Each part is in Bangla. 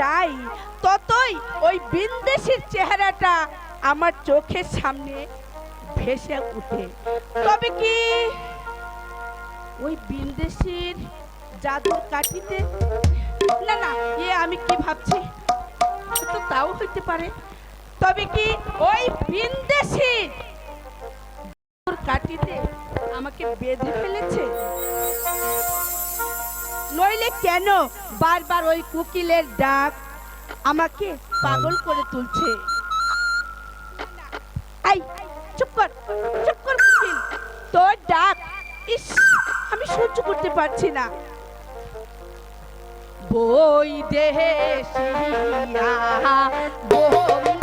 যাই ততই ওই বিন্দেশির চেহারাটা আমার চোখের সামনে ভেসে উঠে। তবে কি ওই বিন্দেশির জাদুর কাঠিতে? না না, এ আমি কি ভাবছি? তো তাও হইতে পারে। তবে কি ওই বিন্দেশি জাদুর কাঠিতে আমাকে বেঁধে ফেলেছে? নইলে কেন বারবার ওই কুকিলের ডাক আমাকে পাগল করে তুলছে? আই চুপ কর চুপ কর কুকিল। তোর ডাক, ইস, আমি সহ্য করতে পারছি না। বই দেশিয়া বন্ধুয়া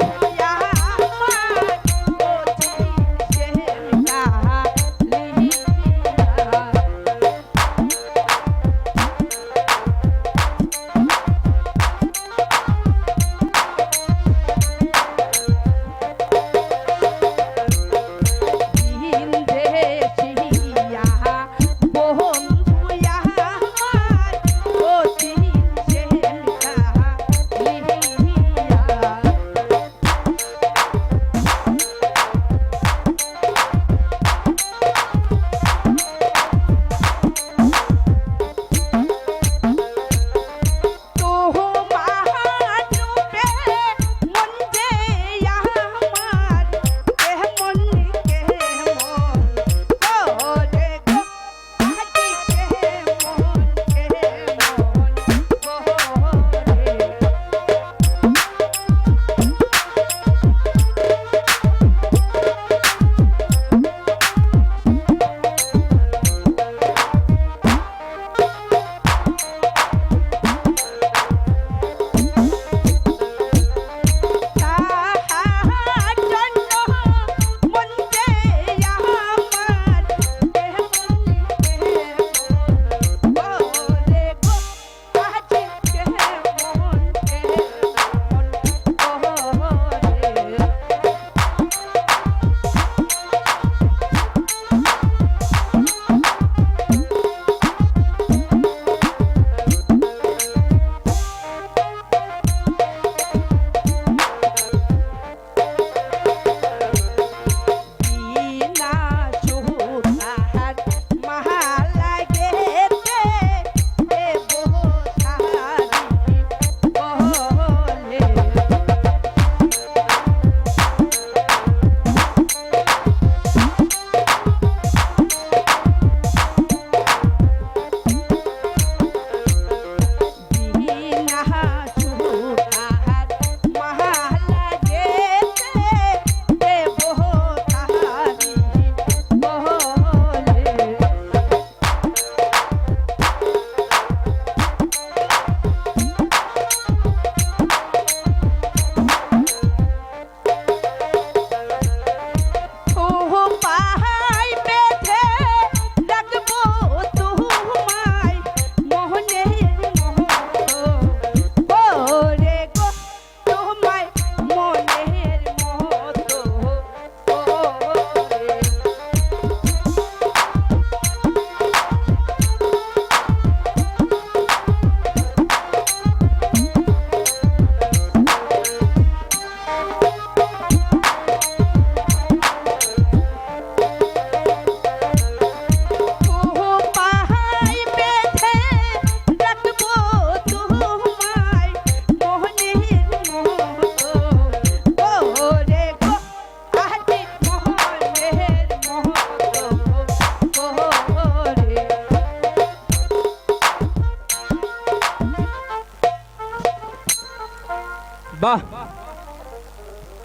বাহ।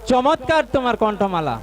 চমৎকার তোমার কণ্ঠমালা।